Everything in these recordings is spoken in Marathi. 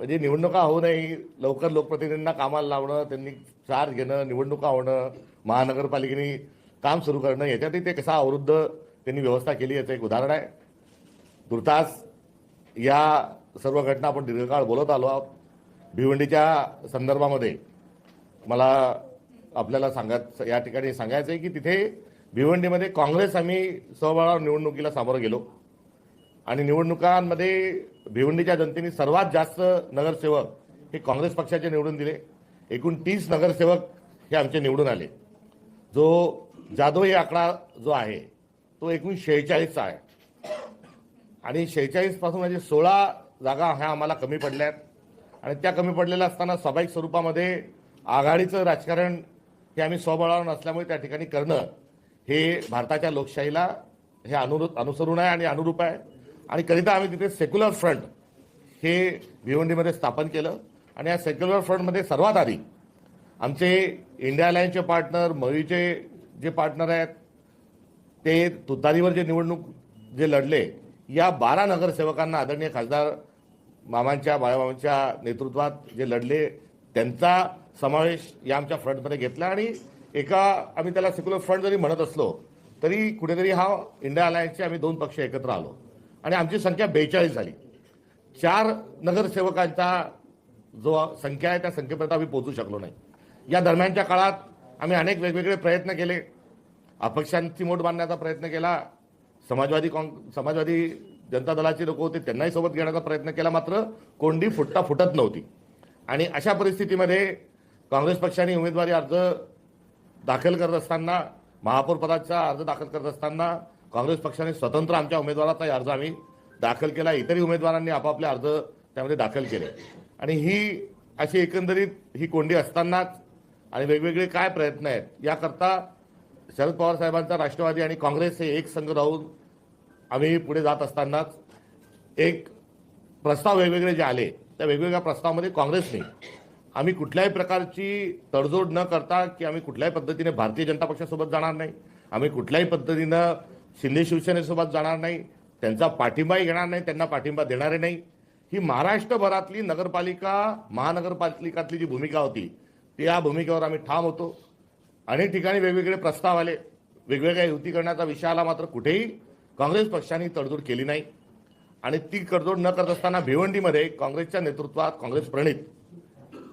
म्हणजे निवडणुका होऊ नये लवकर लोकप्रतिनिधींना कामाला लावणं त्यांनी चार्ज घेणं निवडणुका होणं महानगरपालिकेने काम सुरू करणं याच्यातही ते कसा अवरुद्ध त्यांनी व्यवस्था केली याचं एक उदाहरण आहे. तुर्तास या सर्व घटना आपण दीर्घकाळ बोलत आलो आहोत. भिवंडीच्या संदर्भामध्ये मला आपल्याला सांगत या ठिकाणी सांगायचं आहे की तिथे भिवंडीमध्ये काँग्रेस आम्ही सहभागावर निवडणुकीला सामोरं गेलो. आणि निवडणुकांमध्ये भिवंडीच्या जनतेने सर्वात जास्त नगरसेवक हे काँग्रेस पक्षाचे निवडून दिले. एकूण तीस नगरसेवक हे आमचे निवडून आले. जो जाधव आकडा जो आहे तो एकूण शेहेचाळीसचा आहे. आणि शेहेचाळीसपासून म्हणजे सोळा जागा ह्या आम्हाला कमी पडल्या आहेत आणि त्या कमी पडलेल्या असताना स्वाभाविक स्वरूपामध्ये आघाडीचं राजकारण हे आम्ही स्वबळावर नसल्यामुळे त्या ठिकाणी करणं हे भारताच्या लोकशाहीला हे अनुरू अनुसरून आहे आणि अनुरूप आहे. आणि करिता आम्ही तिथे सेक्युलर फ्रंट हे भिवंडीमध्ये स्थापन केलं. आणि या सेक्युलर फ्रंटमध्ये सर्वात आधी आमचे इंडिया अलायन्सचे पार्टनर मयूचे जे पार्टनर आहेत ते तुतारीवर जे निवडणूक जे लढले या बारा नगरसेवकांना आदरणीय खासदार मामांच्या बाळामामांच्या नेतृत्वात जे लढले त्यांचा समावेश या आमच्या फ्रंटमध्ये घेतला. आणि एका आम्ही त्याला सेक्युलर फ्रंट जरी म्हणत असलो तरी कुठेतरी हा इंडिया अलायन्सचे आम्ही दोन पक्ष एकत्र आलो. आणि आमची संख्या बेचाळीस झाली. चार नगरसेवकांचा जो संख्या आहे त्या संख्येपर्यंत आम्ही पोहोचू शकलो नाही. या दरम्यानच्या काळात आम्ही अनेक वेगवेगळे प्रयत्न केले. अपक्षांची मोठ बांधण्याचा प्रयत्न केला. समाजवादी काँग समाजवादी जनता दलाचे लोक होते त्यांनाही सोबत घेण्याचा प्रयत्न केला मात्र कोंडी फुटता फुटत नव्हती. आणि अशा परिस्थितीमध्ये काँग्रेस पक्षाने उमेदवारी अर्ज दाखल करत असताना महापौरपदाचा अर्ज दाखल करत असताना काँग्रेस पक्षाने स्वतंत्र आमच्या उमेदवाराचा अर्ज आम्ही दाखल केला. इतरही उमेदवारांनी आपापले अर्ज त्यामध्ये दाखल केले. आणि ही अशी एकंदरीत ही कोंडी असतानाच आणि वेगवेगळे काय प्रयत्न आहेत याकरता शरद पवार साहेबांचा राष्ट्रवादी आणि काँग्रेस हे एक संघ राहून आम्ही पुढे जात असतानाच एक प्रस्ताव वेगवेगळे जे आले त्या वेगवेगळ्या प्रस्तावामध्ये काँग्रेसने आम्ही कुठल्याही प्रकारची तडजोड न करता की आम्ही कुठल्याही पद्धतीने भारतीय जनता पक्षासोबत जाणार नाही. आम्ही कुठल्याही पद्धतीनं शिंदे शिवसेनेसोबत जाणार नाही त्यांचा पाठिंबाही घेणार नाही त्यांना पाठिंबा देणारे नाही. ही महाराष्ट्रभरातली नगरपालिका महानगरपालिकातली जी भूमिका होती त्या भूमिकेवर आम्ही ठाम होतो. अनेक ठिकाणी वेगवेगळे प्रस्ताव आले. वेगवेगळ्या युती करण्याचा विषय आला मात्र कुठेही काँग्रेस पक्षाने तडजोड केली नाही. आणि ती तडजोड न करत असताना भिवंडीमध्ये काँग्रेसच्या नेतृत्वात काँग्रेस प्रणित.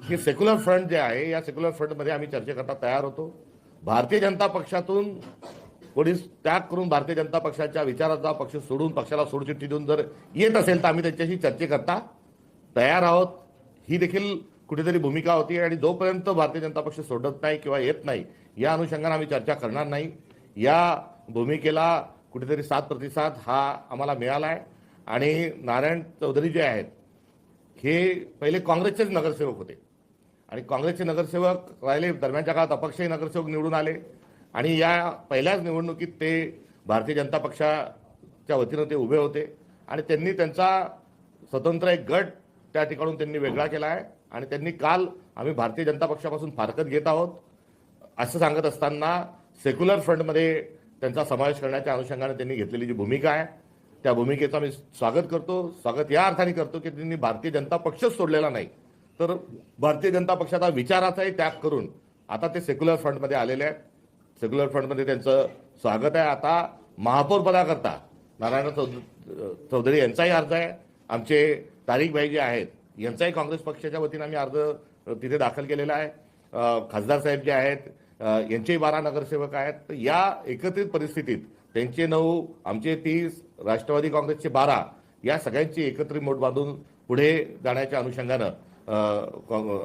हे सेक्युलर फ्रंट जे आहे या सेक्युलर फ्रंटमध्ये आम्ही चर्चेकरता तयार होतो. भारतीय जनता पक्षातून कोणी त्याग करून भारतीय जनता पक्षाच्या विचाराचा पक्ष सोडून पक्षाला सोडचिठ्ठी देऊन जर येत असेल तर आम्ही त्यांच्याशी चर्चेकरता तयार आहोत. ही देखील कुठेतरी भूमिका होती आणि जोपर्यंत भारतीय जनता पक्ष सोडत नाही किंवा येत नाही या अनुषंगाने आम्ही चर्चा करणार नाही. या भूमिकेला कुठेतरी सात प्रतिसाद हा आम्हाला मिळाला आहे आणि नारायण चौधरी जे आहेत हे पहिले काँग्रेसचेच नगरसेवक होते. आणि काँग्रेसचे नगरसेवक राहिले दरम्यानच्या काळात अपक्षही नगरसेवक निवडून आले. आणि या पहिल्याच निवडणुकीत ते भारतीय जनता पक्षाच्या वतीनं ते उभे होते. आणि त्यांनी त्यांचा स्वतंत्र एक गट त्या ठिकाणून त्यांनी वेगळा केला आहे. आणि त्यांनी काल आम्ही भारतीय जनता पक्षापासून फारकत घेत आहोत. असं सांगत असताना सेक्युलर फ्रंटमध्ये त्यांचा समावेश करण्याच्या अनुषंगाने त्यांनी घेतलेली जी भूमिका आहे त्या भूमिकेचं मी स्वागत करतो. स्वागत या अर्थाने करतो की त्यांनी भारतीय जनता पक्षच सोडलेला नाही. तर भारतीय जनता पक्षाचा विचाराचाही त्याग करून आता ते सेक्युलर फ्रंटमध्ये आलेले आहेत. सेक्युलर फ्रंटमध्ये त्यांचं स्वागत आहे. आता महापौर पदाकरता नारायण चौधरी यांचाही अर्ज आहे. आमचे तारिक भाई जे आहेत यांचाही काँग्रेस पक्षाच्या वतीनं आम्ही अर्ज तिथे दाखल केलेला आहे. खासदार साहेब जे आहेत यांचेही बारा नगरसेवक आहेत. तर या एकत्रित परिस्थितीत त्यांचे नऊ आमचे तीस राष्ट्रवादी काँग्रेसचे बारा या सगळ्यांची एकत्रित मोठ बांधून पुढे जाण्याच्या अनुषंगानं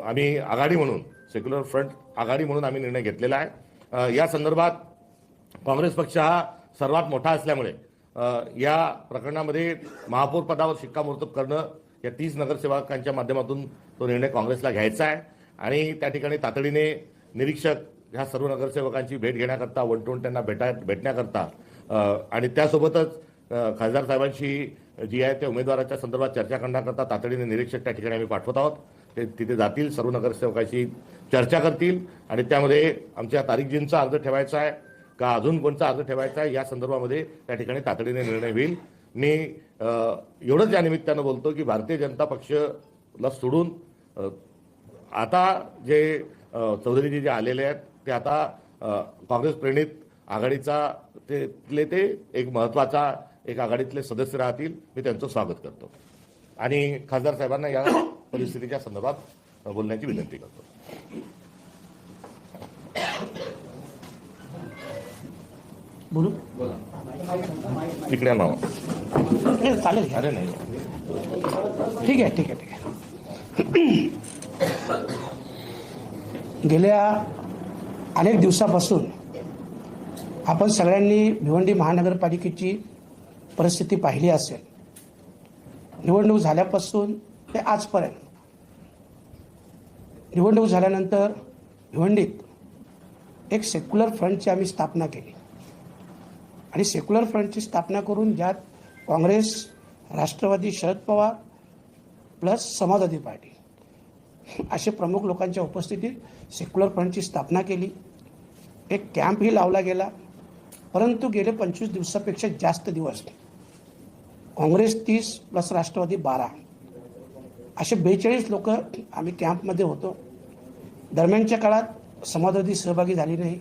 आम्ही आघाडी म्हणून सेक्युलर फ्रंट आघाडी म्हणून आम्ही निर्णय घेतलेला आहे. या संदर्भात काँग्रेस पक्ष हा सर्वात मोठा असल्यामुळे या प्रकरणामध्ये महापौर पदावर शिक्कामोर्तब करणं या तीस नगरसेवकांच्या माध्यमातून तो निर्णय काँग्रेसला घ्यायचा आहे. आणि त्या ठिकाणी तातडीने निरीक्षक ह्या सर्व नगरसेवकांची भेट घेण्याकरता वन टू वन त्यांना भेटा भेटण्याकरता आणि त्यासोबतच खासदार साहेबांशी जी आहे त्या उमेदवाराच्या संदर्भात चर्चा करण्याकरता तातडीने निरीक्षक त्या ठिकाणी आम्ही पाठवत आहोत. ते तिथे जातील सर्व नगरसेवकाशी चर्चा करतील आणि त्यामध्ये आमच्या तारीखजींचा अर्ज ठेवायचा आहे का अजून कोणचा अर्ज ठेवायचा आहे या संदर्भामध्ये त्या ठिकाणी तातडीने निर्णय होईल. मी एवढंच या निमित्तानं बोलतो की भारतीय जनता पक्षला सोडून आता जे चौधरीजी जे आलेले आहेत ते आता काँग्रेस प्रणित आघाडीचा तेले ते एक महत्त्वाचा एक आघाडीतले सदस्य राहतील मी त्यांचं स्वागत करतो. आणि खासदार साहेबांना या परिस्थितीच्या संदर्भात बोलण्याची विनंती करतो. बोलू? नाही, चालेल. अरे नाही. ठीक आहे ठीक आहे ठीक आहे. गेल्या अनेक दिवसापासून आपण सगळ्यांनी भिवंडी महानगरपालिकेची परिस्थिती पाहिली असेल. निवडणूक झाल्यापासून ते आजपर्यंत निवडणूक झाल्यानंतर भिवंडीत एक सेक्युलर फ्रंटची आम्ही स्थापना केली. आणि सेक्युलर फ्रंटची स्थापना करून ज्यात काँग्रेस राष्ट्रवादी शरद पवार प्लस समाजवादी पार्टी असे प्रमुख लोकांच्या उपस्थितीत सेक्युलर फ्रंटची स्थापना केली. एक कॅम्पही लावला गेला. परंतु गेले पंचवीस दिवसापेक्षा जास्त दिवस काँग्रेस तीस प्लस राष्ट्रवादी बारा. असे बेचाळीस लोक आम्ही कॅम्पमध्ये होतो. दरम्यानच्या काळात समाजवादी सहभागी झाली नाही.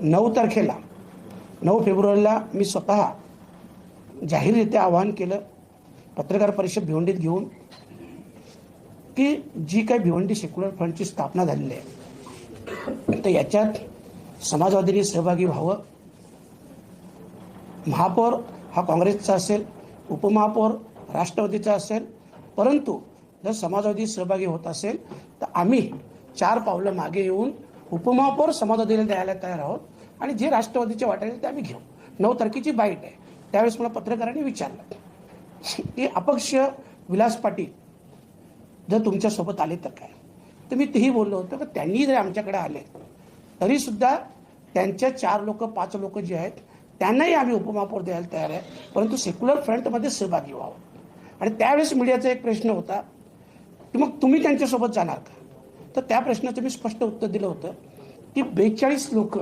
नऊ तारखेला नऊ फेब्रुवारीला मी स्वतः जाहीररित्या आवाहन केलं पत्रकार परिषद भिवंडीत घेऊन की जी काही भिवंडी सेक्युलर फ्रंटची स्थापना झालेली आहे तर याच्यात समाजवादीने सहभागी व्हावं. महापौर हा काँग्रेसचा असेल उपमहापौर राष्ट्रवादीचा असेल परंतु जर समाजवादी सहभागी होत असेल तर आम्ही चार पावलं मागे येऊन उपमहापौर समाजवादीला द्यायला तयार आहोत आणि जे राष्ट्रवादीचे वाटायचे ते आम्ही घेऊ. नऊ तारखेची बाईट आहे. त्यावेळेस मला पत्रकारांनी विचारलं की अपक्ष विलास पाटील जर तुमच्यासोबत आले तर काय? तर मी तेही बोललो होतो की त्यांनी जर आमच्याकडे आले तरीसुद्धा त्यांच्या चार लोक पाच लोक जे आहेत त्यांनाही आम्ही उपमहापौर द्यायला तयार आहे. परंतु सेक्युलर फ्रंटमध्ये सहभागी व्हावं. आणि त्यावेळेस मीडियाचा एक प्रश्न होता मग तुम्ही त्यांच्यासोबत जाणार का? तर त्या प्रश्नाचं मी स्पष्ट उत्तर दिलं होतं की बेचाळीस लोक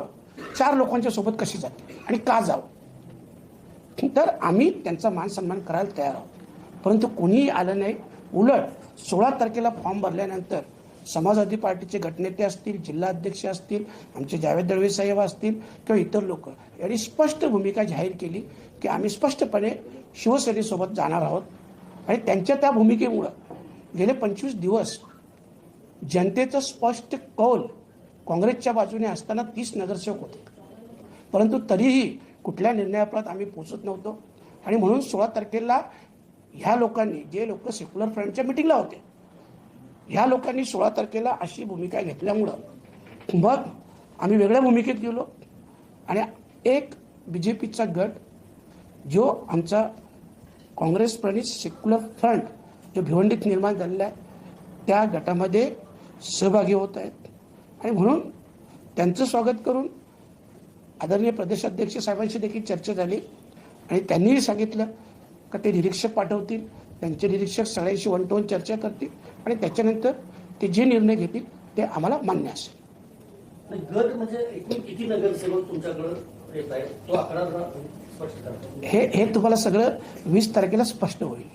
चार लोकांच्या सोबत कशी जाते आणि का जावं? तर आम्ही त्यांचा मान सन्मान करायला तयार आहोत. परंतु कोणीही आलं नाही. उलट सोळा तारखेला फॉर्म भरल्यानंतर समाजवादी पार्टीचे गटनेते असतील जिल्हाध्यक्ष असतील आमचे जावेद दळवे साहेब असतील किंवा इतर लोक यांनी स्पष्ट भूमिका जाहीर केली की आम्ही स्पष्टपणे शिवसेनेसोबत जाणार आहोत. आणि त्यांच्या त्या भूमिकेमुळं गेले पंचवीस दिवस जनतेचं स्पष्ट कौल काँग्रेसच्या बाजूने असताना तीस नगरसेवक होते. परंतु तरीही कुठल्या निर्णयापर्यंत आम्ही पोचत नव्हतो. आणि म्हणून सोळा तारखेला ह्या लोकांनी जे लोक सेक्युलर फ्रंटच्या मिटिंगला होते ह्या लोकांनी सोळा तारखेला अशी भूमिका घेतल्यामुळं मग आम्ही वेगळ्या भूमिकेत गेलो. आणि एक बी जे पीचा गट जो आमचा काँग्रेस प्रणित सेक्युलर फ्रंट जो भिवंडीत निर्माण झालेला आहे त्या गटामध्ये सहभागी होत आहेत. आणि म्हणून त्यांचं स्वागत करून आदरणीय प्रदेशाध्यक्ष साहेबांशी देखील चर्चा झाली. आणि त्यांनीही सांगितलं का ते निरीक्षक पाठवतील त्यांचे निरीक्षक सगळ्यांशी वन टू वन चर्चा करतील आणि त्याच्यानंतर ते जे निर्णय घेतील ते आम्हाला मान्य असेल. गट म्हणजे एकूण किती नगरसेवक तुमच्याकडे येत तो आकडा हे हे तुम्हाला सगळं वीस तारखेला स्पष्ट होईल.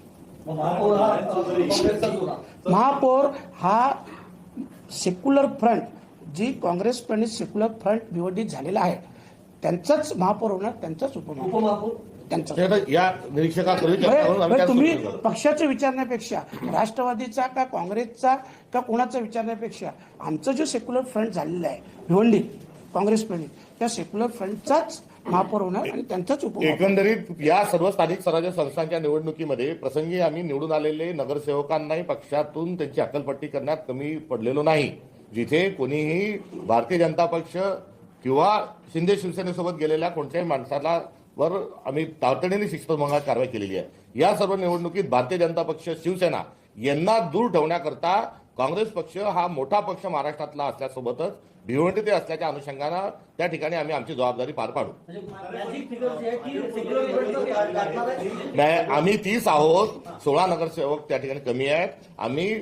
महापौर हा महापौर हा सेक्युलर फ्रंट जी काँग्रेस प्रणित सेक्युलर फ्रंट निवडणूक झालेला आहे त्यांचाच महापौर होणार त्यांचाच उपमहापौर. उपमहापौर. त्यांचाच. ते आता या निरीक्षकाकडून चर्चा बरं, करून आम्ही बरं, काय तुम्ही. पक्षाचं विचारण्यापेक्षा राष्ट्रवादीचा का काँग्रेसचा का कोणाचा विचारण्यापेक्षा आमचं जो सेक्युलर फ्रंट झालेला आहे भिवंडी काँग्रेस प्रणित त्या सेक्युलर फ्रंटचाच महापौर होणार आणि त्यांचाच उप एकंदरीत या सर्व स्थानिक स्वराज्य संस्थांच्या निवडणुकीमध्ये प्रसंगी आम्ही निवडून आलेले नगरसेवकांनाही पक्षातून त्यांची अकलपट्टी करण्यात कमी पडलेलो नाही. जिथे कोणीही भारतीय जनता पक्ष किंवा शिंदे शिवसेनेसोबत गेलेल्या कोणत्याही माणसाला वर आम्ही तातडीने शिस्तभंगात कारवाई केलेली आहे. या सर्व निवडणुकीत भारतीय जनता पक्ष शिवसेना यांना दूर ठेवण्याकरता काँग्रेस पक्ष हा मोठा पक्ष महाराष्ट्रातला असल्यासोबतच भिवंडी ते असल्याच्या अनुषंगानं त्या ठिकाणी आम्ही आमची जबाबदारी पार पाडू. म्हणजे मॅजिक फिगर जी आहे ती सेक्युलर फ्रंटचं गाठणार आहे. नाही आम्ही तीस आहोत. सोळा नगरसेवक त्या ठिकाणी कमी आहेत. आम्ही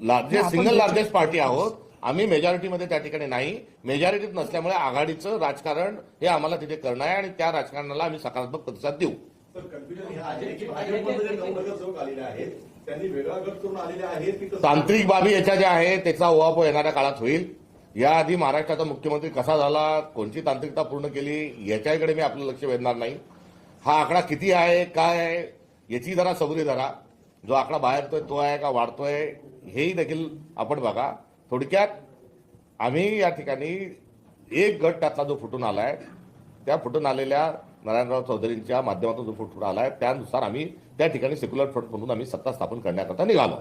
लार्जेस्ट सिंगल लार्जेस्ट पार्टी आहोत. आम्ही मेजॉरिटीमध्ये त्या ठिकाणी नाही. मेजॉरिटीत नसल्यामुळे आघाडीचं राजकारण हे आम्हाला तिथे करणं आहे आणि त्या राजकारणाला आम्ही सकारात्मक प्रतिसाद देऊ. तर कन्फ्युजन हे आहे की भाजपमध्ये जे नऊ नगरसेवक आलेले आहेत त्यांनी वेगळा गट करून आलेले आहेत की कसं? तांत्रिक बाबी याच्या ज्या आहेत त्याचा ओवापो येणाऱ्या काळात होईल. याआधी महाराष्ट्राचा मुख्यमंत्री कसा झाला कोणती तांत्रिकता पूर्ण केली याच्याकडे मी आपलं लक्ष वेधणार नाही. हा आकडा किती आहे काय आहे याची जरा सबरी धरा. जो आकडा बाहेर येतोय तो आहे का वाढतोय हेही देखील आपण बघा. थोडक्यात आम्ही या ठिकाणी एक गट त्यातला जो फुटून आला आहे त्या फुटून आलेल्या नारायणराव चौधरींच्या माध्यमातून जो फुटून आलाय त्यानुसार आम्ही त्या ठिकाणी सेक्युलर फ्रंट म्हणून आम्ही सत्ता स्थापन करण्याकरता निघालो.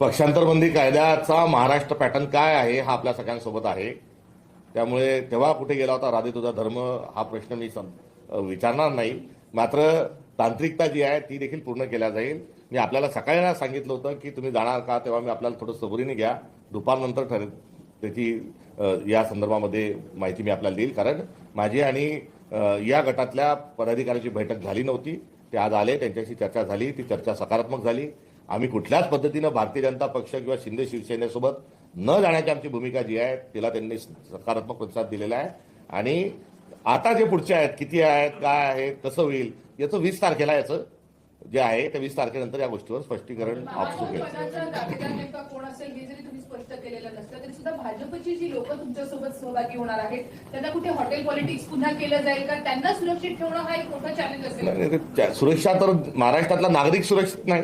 पक्षांतरबंदी कायद्याचा महाराष्ट्र पॅटर्न काय आहे हा आपल्या सगळ्यांसोबत आहे. त्यामुळे तेव्हा कुठे गेला होता राधे तुझा धर्म हा प्रश्न मी विचारणार नाही. मात्र तांत्रिकता जी आहे ती देखील पूर्ण केल्या जाईल. मी आपल्याला सकाळी सांगितलं होतं की तुम्ही जाणार का तेव्हा मी आपल्याला थोडं सबुरीने घ्या. दुपारनंतर ठरेल. त्याची या संदर्भामध्ये माहिती मी आपल्याला देईल. कारण माझी आणि या गटातल्या पदाधिकाऱ्यांची बैठक झाली नव्हती. ते आज आले त्यांच्याशी चर्चा झाली ती चर्चा सकारात्मक झाली. आम्ही कुठल्याच पद्धतीनं भारतीय जनता पक्ष किंवा शिंदे शिवसेनेसोबत न जाण्याची आमची भूमिका जी आहे तिला त्यांनी सकारात्मक प्रतिसाद दिलेला आहे. आणि आता जे पुढचे आहेत किती आहेत काय आहेत कसं होईल याचं वीस तारखेला याचं जे आहे त्या वीस तारखेनंतर या गोष्टीवर स्पष्टीकरण आपसू केलं असेल जरी तुम्ही स्पष्ट केलेलं नसलं तरी सुद्धा भाजपची जी लोक तुमच्यासोबत सहभागी होणार आहेत त्यांना कुठे हॉटेल पॉलिटिक्स पुन्हा केलं जाईल का? त्यांना सुरक्षित ठेवणं हा एक मोठा चॅलेंज असेल. नाही, नाही, त्या- सुरक्षा तर महाराष्ट्रातला नागरिक सुरक्षित नाही.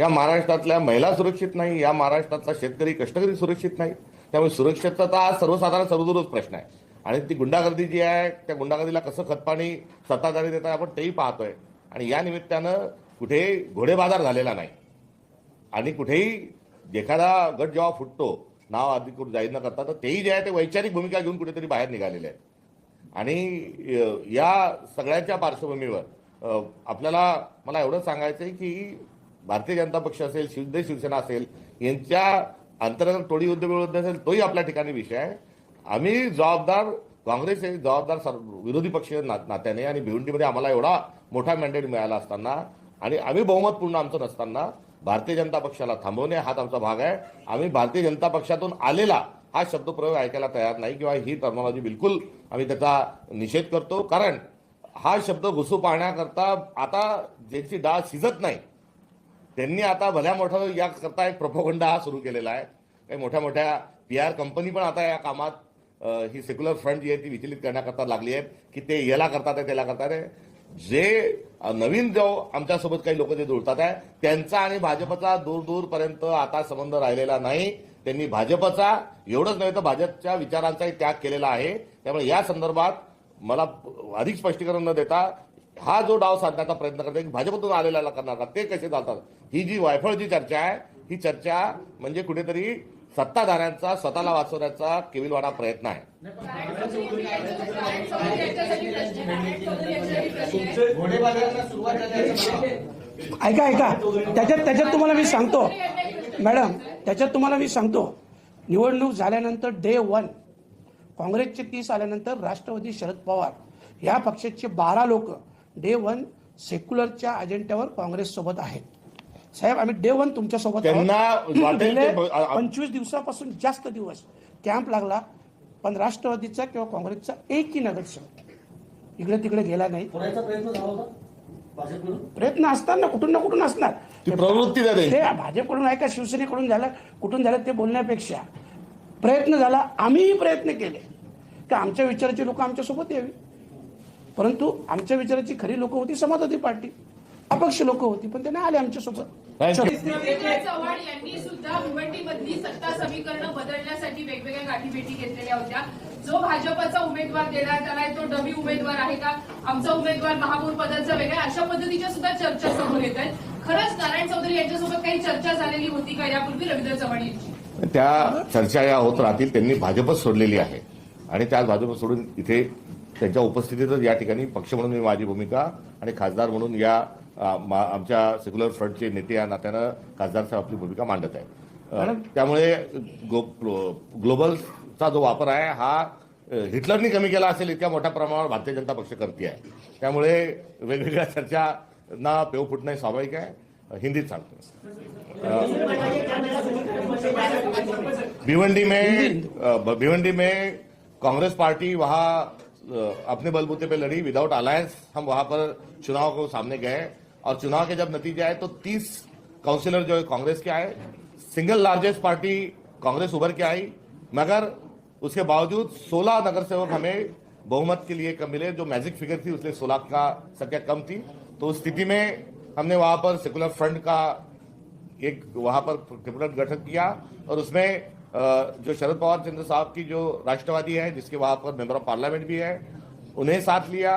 या महाराष्ट्रातल्या महिला सुरक्षित नाही या महाराष्ट्रातला शेतकरी कष्टकरी सुरक्षित नाही. त्यामुळे सुरक्षितता हा सर्वसाधारण सर्वदूरच प्रश्न आहे. आणि ती गुंडागर्दी जी आहे त्या गुंडागर्दीला कसं खतपाणी सत्ताधारी देतात आपण तेही पाहतोय. आणि या निमित्तानं कुठे घोडेबाजार झालेला नाही. आणि कुठेही एखादा गट जेव्हा फुटतो नाव अधिकृत जाहीर न करता तर तेही जे आहे ते वैचारिक भूमिका घेऊन कुठेतरी बाहेर निघालेले आहेत. आणि या सगळ्यांच्या पार्श्वभूमीवर आपल्याला मला एवढं सांगायचं आहे की भारतीय जनता पक्ष असेल शिवदे शिवसेना असेल यांच्या अंतर्गत टोळी उद्योग विरोध असेल तोही आपल्या ठिकाणी विषय आहे. आम्ही जबाबदार काँग्रेस हे जबाबदार विरोधी पक्ष ना- नात्याने आणि भिवंडीमध्ये आम्हाला एवढा मोठा मॅन्डेट मिळाला असताना आणि आम्ही बहुमत पूर्ण आमचं नसताना भारतीय जनता पक्षाला थांबवणे हाच आमचा भाग आहे. आम्ही भारतीय जनता पक्षातून आलेला हा शब्दप्रयोग ऐकायला तयार नाही किंवा ही टर्मॉलॉजी बिलकुल आम्ही त्याचा निषेध करतो. कारण हा शब्द घुसू पाहण्याकरता आता ज्यांची डाळ शिजत नाही त्यांनी आता भल्या मोठं याकरता एक प्रपोगंडा हा सुरू केलेला आहे. काही मोठ्या मोठ्या पी आर कंपनी पण आता या कामात ही सेक्युलर फ्रंट जी आहे ती विचलित करण्याकरता लागली आहे की ते याला करतात आहे त्याला करतात. आहे जे नवीन जो आमच्यासोबत काही लोक जे जुळतात आहे त्यांचा आणि भाजपचा दूर दूरपर्यंत आता संबंध राहिलेला नाही. त्यांनी भाजपचा एवढंच नव्हे तर भाजपच्या विचारांचाही त्याग केलेला आहे. त्यामुळे या संदर्भात मला अधिक स्पष्टीकरण न देता हा जो डाव साधण्याचा प्रयत्न करते की भाजपतून आलेला करणार का ते कसे चालतात? ही जी वायफळ जी चर्चा आहे ही चर्चा म्हणजे कुठेतरी सत्ताधाऱ्यांचा स्वतःला वाचवण्याचा केविलवाडा प्रयत्न आहे. ऐका ऐका. त्याच्यात त्याच्यात तुम्हाला मी सांगतो. मॅडम त्याच्यात तुम्हाला मी सांगतो. निवडणूक झाल्यानंतर डे वन काँग्रेसचे तीस आल्यानंतर राष्ट्रवादी शरद पवार या पक्षाचे बारा लोक डे वन सेक्युलरच्या अजेंड्यावर काँग्रेससोबत आहेत. साहेब आम्ही डे वन तुमच्यासोबत त्यांना वाटेल ते गेले ब- आ- आ- पंचवीस दिवसापासून जास्त दिवस. कॅम्प लागला पण राष्ट्रवादीचा किंवा काँग्रेसचा एकही नगरसेवक इकडे तिकडे गेला नाही. प्रयत्न झाला होता भाजपकडून? प्रयत्न असतात ना कुठून ना कुठून असणार. ती प्रवृत्ती ते भाजपकडून आहे का शिवसेनेकडून झालं कुठून झालं ते बोलण्यापेक्षा? प्रयत्न झाला आम्हीही प्रयत्न केले. की आमच्या विचाराची लोक आमच्यासोबत यावी? परंतु आमच्या विचाराची खरी लोक होती समाजवादी पार्टी. अपक्ष लोक होती पण ते नाही आले आमच्यासोबत. चव्हाण यांनी सुद्धा भिवंडीमधली सत्ता समीकरणं बदलण्यासाठी वेगवेगळ्या गाठीभेटी घेतलेल्या होत्या. जो भाजपचा उमेदवार देण्यात आलाय तो डमी उमेदवार आहे का? आमचा उमेदवार महापौर पदाचा वेगळा अशा पद्धतीच्या सुद्धा चर्चा समोर येत आहेत. खरंच नारायण चौधरी यांच्यासोबत काही चर्चा झालेली होती का? यापूर्वी रवींद्र चव्हाण यांची. त्या चर्चा या होत राहतील. त्यांनी भाजपच सोडलेली आहे. आणि त्याच भाजप सोडून इथे त्यांच्या उपस्थितीतच या ठिकाणी पक्ष म्हणून मी माझी भूमिका आणि खासदार म्हणून या आमच्या सेक्युलर फ्रंटचे नेते या नात्यानं खासदार साहेब आपली भूमिका मांडत आहे. त्यामुळे ग्लो- ग्लोबलचा जो वापर आहे हा हिटलरनी कमी केला असेल इतक्या मोठ्या प्रमाणावर भारतीय जनता पक्ष करते आहे त्यामुळे वेगवेगळ्या चर्चांना पेव फुटणं हे स्वाभाविक आहे. हिंदीत सांगतो. भिवंडी में भिवंडी में कांग्रेस पार्टी वहाँ अपने बलबूते पे लड़ी. विदाउट अलायंस हम वहां पर चुनाव को सामने गए. और चुनाव के जब नतीजे आए तो 30 काउंसिलर जो है कांग्रेस के आए, सिंगल लार्जेस्ट पार्टी कांग्रेस उभर के आई, मगर उसके बावजूद 16 नगर सेवक हमें बहुमत के लिए कम मिले, जो मैजिक फिगर थी उसलिए 16 का संख्या कम थी। तो उस स्थिति में हमने वहाँ पर सेकुलर फ्रंट का एक वहाँ पर कैबिनेट गठन किया और उसमें जो शरद पवार चंद्र साहब की जो राष्ट्रवादी है, जिसके वहाँ पर मेंबर ऑफ़ पार्लियामेंट भी है, उन्हें साथ लिया।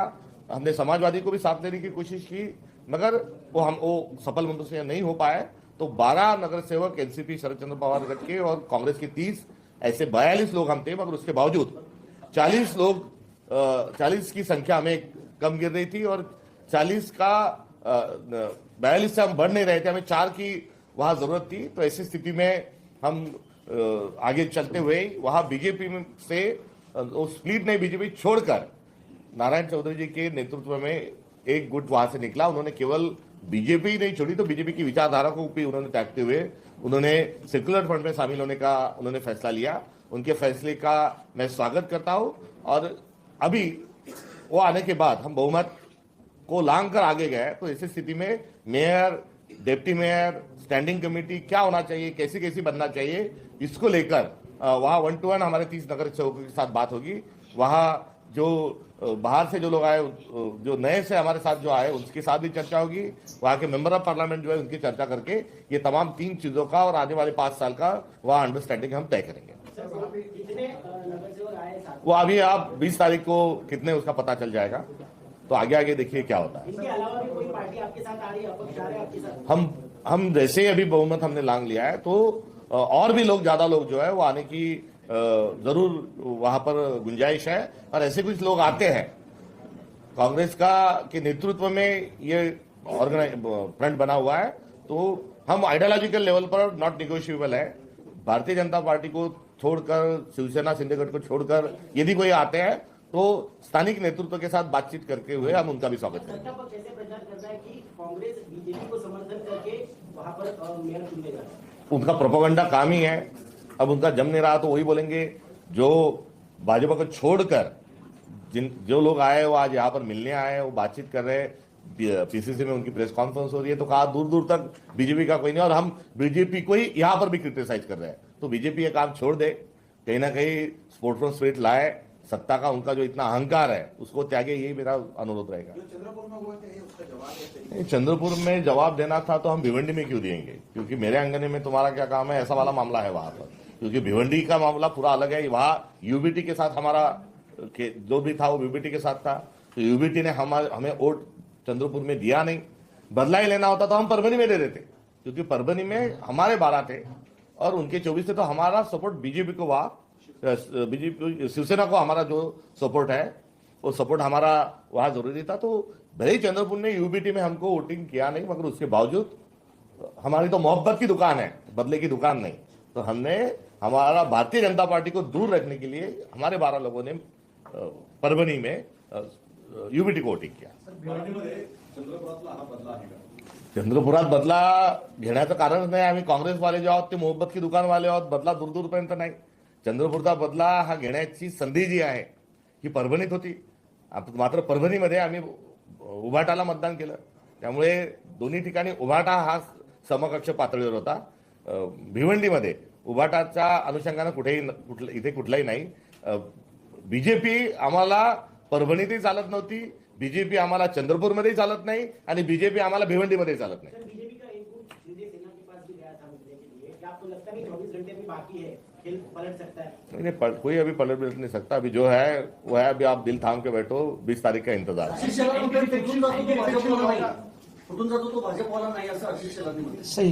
हमने समाजवादी को भी साथ लेने की कोशिश की। मगर वो हम, वो सफल से नहीं हो पाए। तो 12 नगर सेवक एनसीपी शरद चंद्र पवार गठ के और कांग्रेस के 30 ऐसे 42 लोग हम थे, मगर उसके बावजूद 40 लोग चालीस की संख्या हमें कम गिर रही थी और 40 का बयालीस से हम बढ़ नहीं रहे थे, हमें चार की वहाँ ज़रूरत थी। तो ऐसी स्थिति में हम आगे चलते हुए वहाँ बीजेपी से वो स्प्लिट नहीं बीजेपी छोड़कर नारायण चौधरी जी के नेतृत्व में एक गुट वहाँ से निकला, उन्होंने केवल बीजेपी ही नहीं छोड़ी तो बीजेपी की विचारधारा को भी उन्होंने त्यागते हुए उन्होंने सेक्युलर फ्रंट में शामिल होने का उन्होंने फैसला लिया। उनके फैसले का मैं स्वागत करता हूँ और अभी वो आने के बाद हम बहुमत को लांग कर आगे गए तो ऐसी स्थिति में mayor deputy mayor standing committee क्या होना चाहिए कैसी कैसी बनना चाहिए, इसको लेकर वहाँ वन टू वन हमारे तीस नगर सेवकों के साथ बात होगी। वहाँ जो बाहर से जो लोग आए जो नए से हमारे साथ जो आए उनके साथ भी चर्चा होगी। वहाँ के मेंबर ऑफ़ पार्लियामेंट जो है उनकी चर्चा करके ये तमाम तीन चीज़ों का और आने वाले पाँच साल का वहाँ अंडरस्टैंडिंग हम तय करेंगे। वो अभी आप 20 तारीख को कितने उसका पता चल जाएगा। तो आगे आगे देखिए क्या होता है। हम हम जैसे ही अभी बहुमत हमने लांग लिया है तो और भी लोग ज़्यादा लोग जो है वो आने की ज़रूर वहाँ पर गुंजाइश है और ऐसे कुछ लोग आते हैं। कांग्रेस का के नेतृत्व में ये ऑर्गेनाइज फ्रंट बना हुआ है तो हम आइडियोलॉजिकल लेवल पर नॉट निगोशिएबल है। भारतीय जनता पार्टी को छोड़कर शिवसेना सिंधेगढ़ को छोड़कर यदि कोई आते हैं तो स्थानिक नेतृत्व के साथ बातचीत करके हुए हम उनका भी स्वागत करेंगे। उनका प्रोपोगंडा काम ही है। अब उनका जम नहीं रहा तो वही बोलेंगे जो भाजपा को छोड़कर जिन जो लोग आए वो आज यहाँ पर मिलने आए वो बातचीत कर रहे पीसीसी में उनकी प्रेस कॉन्फ्रेंस हो रही है तो कहा दूर दूर तक बीजेपी का कोई नहीं और हम बीजेपी को ही यहाँ पर भी क्रिटिसाइज कर रहे हैं। तो बीजेपी ये काम छोड़ दे कहीं ना कहीं स्पोर्ट फ्रॉम स्ट्रेट लाए सत्ता का उनका जो इतना अहंकार है उसको त्यागे यही मेरा अनुरोध रहेगा। में जवाब चंद्रपुर में जवाब देना था तो हम भिवंडी में क्यों देंगे क्योंकि मेरे अंगने में तुम्हारा क्या काम है? ऐसा वाला मामला है वहाँ पर। क्योंकि भिवंडी का मामला पूरा अलग है। वहाँ यूबीटी के साथ हमारा के, जो भी था वो यूबीटी के साथ था। तो यूबीटी ने हमारे हमें वोट चंद्रपुर में दिया नहीं। बदला ही लेना होता तो हम परभनी में दे देते। क्योंकि परभनी में हमारे बारह थे और उनके चौबीस थे तो हमारा सपोर्ट बीजेपी को वहाँ बीजेपी शिवसेना को हमारा जो सपोर्ट है वो सपोर्ट हमारा वहाँ ज़रूरी था। तो भले ही चंद्रपुर ने यूबीटी में हमको वोटिंग किया नहीं मगर उसके बावजूद हमारी तो मोहब्बत की दुकान है बदले की दुकान नहीं। तो हमने हमारा भारतीय जनता पार्टी को दूर रखने के लिए हमारे बारह लोगों ने परभणी में यूबीटी को वोटिंग किया। चंद्रपुरात बदला घेण्याचं कारणच नाही आम्ही काँग्रेसवाले जे आहोत ते मोहब्बत की दुकानवाले आहोत बदला दूर दूरपर्यंत नाही. चंद्रपूरचा बदला हा घेण्याची संधी जी आहे ही परभणीत होती. मात्र परभणीमध्ये आम्ही उभाटाला मतदान केलं. त्यामुळे दोन्ही ठिकाणी उभाटा हा समकक्ष पातळीवर होता. भिवंडीमध्ये उभाटाच्या अनुषंगानं कुठेही कुठलं इथे कुठलाही नाही. बीजेपी आम्हाला परभणीतही चालत नव्हती. बीजेपी आम्हाला चंद्रपूरमध्येही चालत नाही आणि बीजेपी आम्हाला भिवंडीमध्ये चालत नाही. सर बीजेपी का एक गुट शिंदे सेना के पास भी गया था मिलने के लिए? क्या आपको लगता है कि चौबीस घंटे भी बाकी है? खेल पलट सकता है? नहीं नहीं पल- कोई अभी पलट बिलट नहीं सकता। अभी जो है वो है अभी आप दिल थाम के बैठो। बीस तारीख का इंतजार। सही.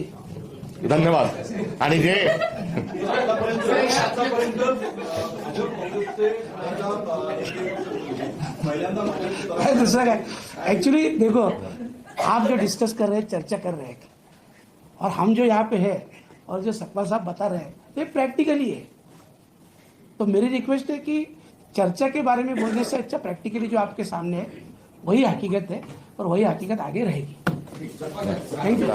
धन्यवाद. आणि जे दूसरा क्या? एक्चुअली देखो, आप जो डिस्कस कर रहे हैं, चर्चा कर रहे हैं, और हम जो यहाँ पे है, और जो सतपाल साहब बता रहे हैं, ये प्रैक्टिकली है। तो मेरी रिक्वेस्ट है कि चर्चा के बारे में बोलने से अच्छा प्रैक्टिकली जो आपके सामने है, वही हकीकत है, और वही हकीकत आगे रहेगी। Thank you